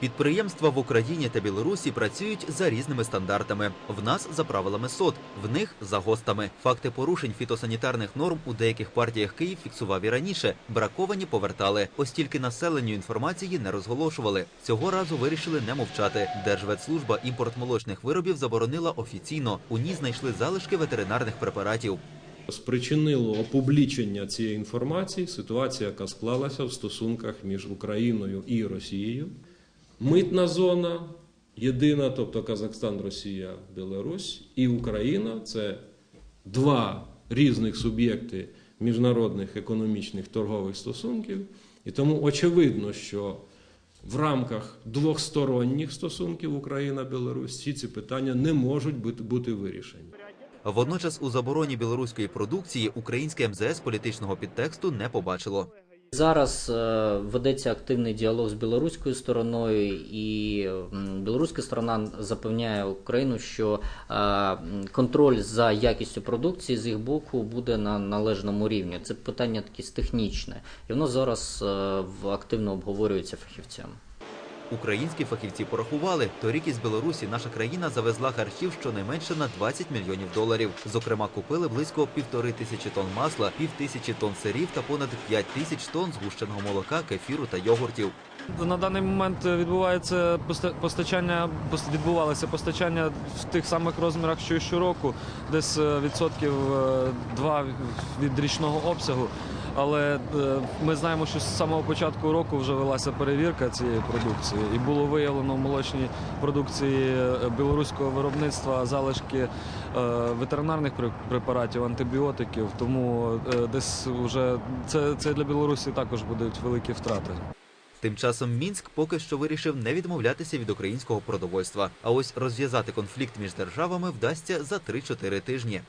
Підприємства в Україні та Білорусі працюють за різними стандартами. В нас за правилами СОД, в них за ГОСТами. Факти порушень фітосанітарних норм у деяких партіях Київ фіксував і раніше. Браковані повертали. Ось тільки населенню інформації не розголошували. Цього разу вирішили не мовчати. Держветслужба імпорт молочних виробів заборонила офіційно. У ній знайшли залишки ветеринарних препаратів. Спричинило опублічення цієї інформації ситуація, яка склалася в стосунках між Україною і Росією. Митна зона єдина, тобто Казахстан, Росія, Білорусь і Україна це два різних суб'єкти міжнародних економічних торгових стосунків. І тому очевидно, що в рамках двосторонніх стосунків Україна-Білорусь всі ці питання не можуть бути, вирішені. Водночас у забороні білоруської продукції українське МЗС політичного підтексту не побачило. Зараз е, ведеться активний діалог з білоруською стороною, і білоруська сторона запевняє Україну, що е, контроль за якістю продукції з їх боку буде на належному рівні. Це питання таке технічне, і воно зараз е, активно обговорюється фахівцями. Українські фахівці порахували, торік із Білорусі наша країна завезла харчів щонайменше на 20 мільйонів доларів. Зокрема, купили близько півтори тисячі тонн масла, пів тисячі тонн сирів та понад 5 тисяч тонн згущеного молока, кефіру та йогуртів. На даний момент відбувається поста- постачання, відбувалося постачання в тих самих розмірах, що і щороку, десь е, відсотків е, два від річного обсягу. Але е, ми знаємо, що з самого початку року вже велася перевірка цієї продукції, і було виявлено в молочній продукції е, білоруського виробництва залишки е, ветеринарних пре- препаратів, антибіотиків. Тому десь вже це, це для Білорусі також будуть великі втрати. Тим часом Мінськ поки що вирішив не відмовлятися від українського продовольства. А ось розв'язати конфлікт між державами вдасться за 3-4 тижні.